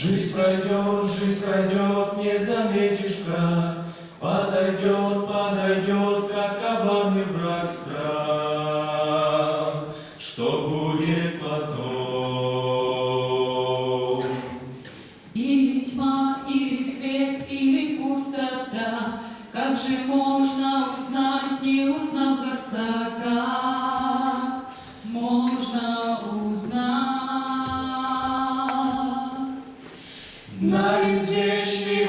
Жизнь пройдет, жизнь пройдет, не заметишь как, Подойдет, подойдет, как коварный враг страх. Что будет потом? Или тьма, или свет, или пустота, Как же можно узнать, не узнав Творца? Остались вечный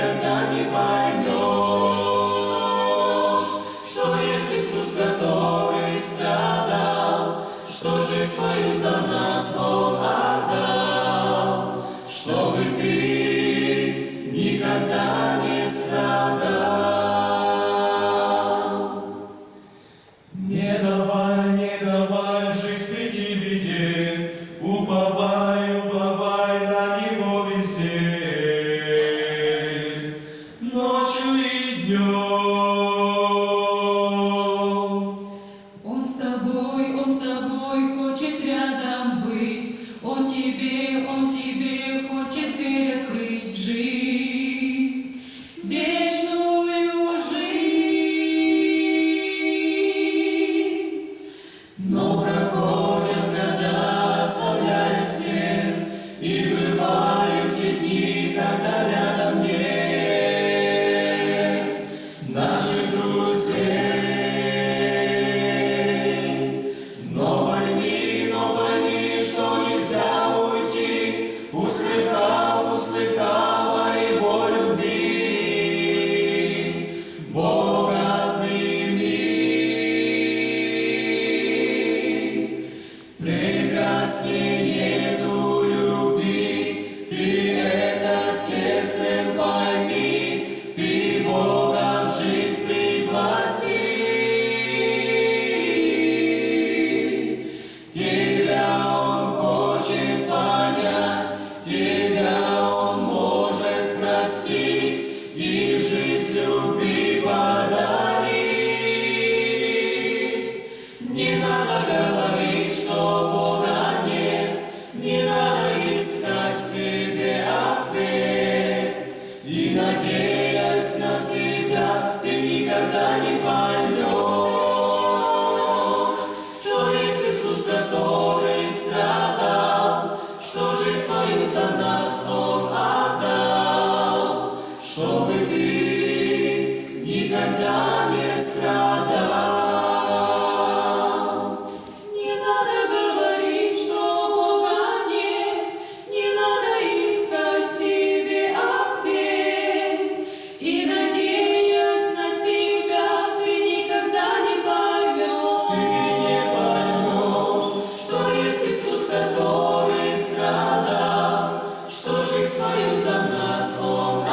никогда не поймешь, что есть Иисус, который страдал, что же свою за нас Он отдал. сердцем пойми, ты Бога жизнь пригласи. Тебя Он хочет понять, тебя Он может просить, и жизнь любить. за нас отдал, чтобы ты никогда не страдал. Не надо говорить, что Бога нет, не надо искать себе ответ. И на днях нас тебя ты никогда Иисус готов. Союзом нас он.